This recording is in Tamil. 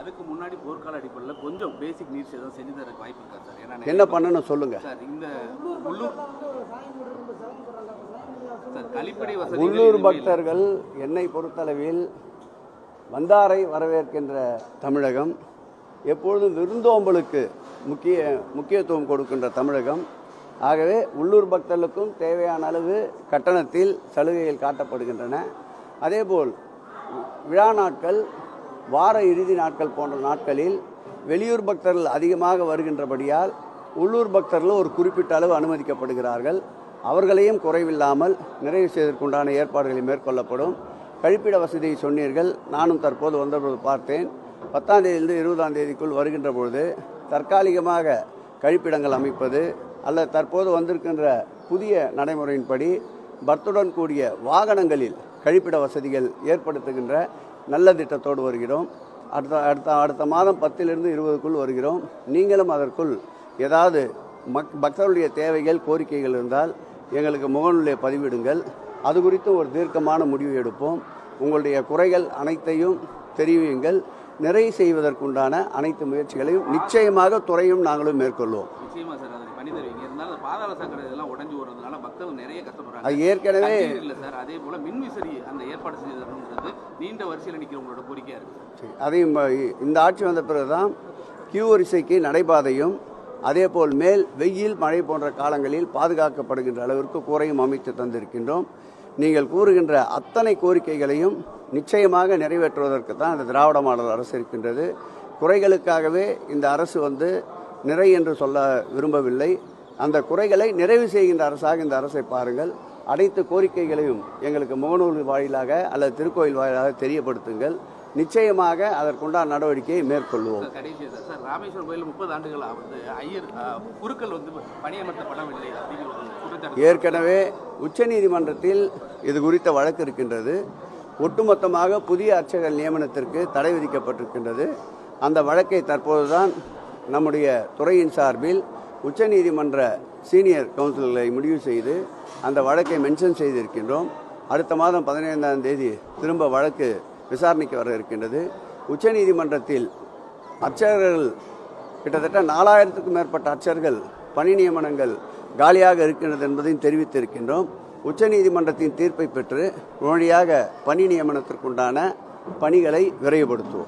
அதுக்கு முன்னாடி போர்க்கால அடிப்படையில் கொஞ்சம் பேசிக் நீட்ஸ் எதுவும் செஞ்சு தரக்கு வாய்ப்பு இருக்கா சார்? ஏன்னா என்ன பண்ணணும் சொல்லுங்க. சார் இந்த உள்ளூர் சார் கழிப்படை வசதி உள்ளூர் பக்தர்கள் என்னை பொறுத்தளவில் வந்தாரை வரவேற்கின்ற தமிழகம் எப்பொழுதும் விருந்தோம்பலுக்கு முக்கிய முக்கியத்துவம் கொடுக்கின்ற தமிழகம். ஆகவே உள்ளூர் பக்தர்களுக்கும் தேவையான அளவு கட்டணத்தில் சலுகைகள் காட்டப்படுகின்றன. அதேபோல் விழா நாட்கள் வார இறுதி நாட்கள் போன்ற நாட்களில் வெளியூர் பக்தர்கள் அதிகமாக வருகின்றபடியால் உள்ளூர் பக்தர்கள் ஒரு குறிப்பிட்ட அளவு அனுமதிக்கப்படுகிறார்கள். அவர்களையும் குறைவில்லாமல் நிறைவு செய்வதற்குண்டான ஏற்பாடுகளை மேற்கொள்ளப்படும். கழிப்பிட வசதியை சொன்னீர்கள். நானும் தற்போது வந்தபோது பார்த்தேன். பத்தாம் தேதியிலிருந்து இருபதாம் தேதிக்குள் வருகின்ற பொழுது தற்காலிகமாக கழிப்பிடங்கள் அமைப்பது அல்லது தற்போது வந்திருக்கின்ற புதிய நடைமுறையின்படி பர்த்துடன் கூடிய வாகனங்களில் கழிப்பிட வசதிகள் ஏற்படுத்துகின்ற நல்ல திட்டத்தோடு வருகிறோம். அடுத்த அடுத்த அடுத்த மாதம் பத்திலிருந்து இருபதுக்குள் வருகிறோம். நீங்களும் அதற்குள் ஏதாவது மக் பக்தர்களுடைய தேவைகள் கோரிக்கைகள் இருந்தால் எங்களுக்கு முகநூலிலே பதிவிடுங்கள். அது குறித்து ஒரு தீர்க்கமான முடிவு எடுப்போம். உங்களுடைய குறைகள் அனைத்தையும் தெரிவியுங்கள். நிறைவு செய்வதற்குண்டான அனைத்து முயற்சிகளையும் நிச்சயமாக துறையும் நாங்களும் மேற்கொள்வோம். நிச்சயமா சார் அதை பண்ணி தருவீங்க. இருந்தாலும் பாதாள சாக்கடை இதெல்லாம் உடஞ்சி மக்கள் நிறைய கஷ்டப்படுறாங்க அது ஏற்கனவே இல்ல சார். அதே போல மின்விசிறி அந்த ஏற்பாடு செஞ்சு தரணுன்றது நீண்ட வரிசையில் நிற்கிறவங்களோட கோரிக்கையா இருக்கு சார். சரி, அதையும் இந்த ஆட்சி வந்த பிறகுதான் கியூ வரிசைக்கு நடைபாதையும் அதேபோல் மேல் வெயில் மழை போன்ற காலங்களில் பாதுகாக்கப்படுகின்ற அளவிற்கு கூரையும் அமைத்து தந்திருக்கின்றோம். நீங்கள் கூறுகின்ற அத்தனை கோரிக்கைகளையும் நிச்சயமாக நிறைவேற்றுவதற்கு தான் இந்த திராவிட மாடல் அரசு இருக்கின்றது. குறைகளுக்காகவே இந்த அரசு வந்து நிறை என்று சொல்ல விரும்பவில்லை. அந்த குறைகளை நிறைவு செய்கின்ற அரசாக இந்த அரசை பாருங்கள். அனைத்து கோரிக்கைகளையும் எங்களுக்கு முகநூல் வாயிலாக அல்லது திருக்கோயில் வாயிலாக தெரியப்படுத்துங்கள். நிச்சயமாக அதற்குண்டான நடவடிக்கையை மேற்கொள்வோம். ராமேஸ்வரம் கோயில் முப்பது ஆண்டுகளா வந்து ஐயர் குருக்கள் வந்து பணியமர்த்தப்படவில்லை ஏற்கனவே உச்சநீதிமன்றத்தில் இது குறித்த வழக்கு இருக்கின்றது. ஒட்டுமொத்தமாக புதிய அர்ச்சகர் நியமனத்திற்கு தடை விதிக்கப்பட்டிருக்கின்றது. அந்த வழக்கை தற்போதுதான் நம்முடைய துறையின் சார்பில் உச்சநீதிமன்ற சீனியர் கவுன்சிலர்களை முடிவு செய்து அந்த வழக்கை மென்ஷன் செய்திருக்கின்றோம். அடுத்த மாதம் பதினைந்தாம் தேதி திரும்ப வழக்கு விசாரணைக்கு வர இருக்கின்றது. உச்சநீதிமன்றத்தில் அர்ச்சகர்கள் கிட்டத்தட்ட நாலாயிரத்துக்கும் மேற்பட்ட அர்ச்சர்கள் பணி நியமனங்கள் காலியாக இருக்கின்றது என்பதையும் தெரிவித்திருக்கின்றோம். உச்சநீதிமன்றத்தின் தீர்ப்பை பெற்று உடனடியாக பணி நியமனத்திற்குண்டான பணிகளை விரைவுபடுத்துவோம்.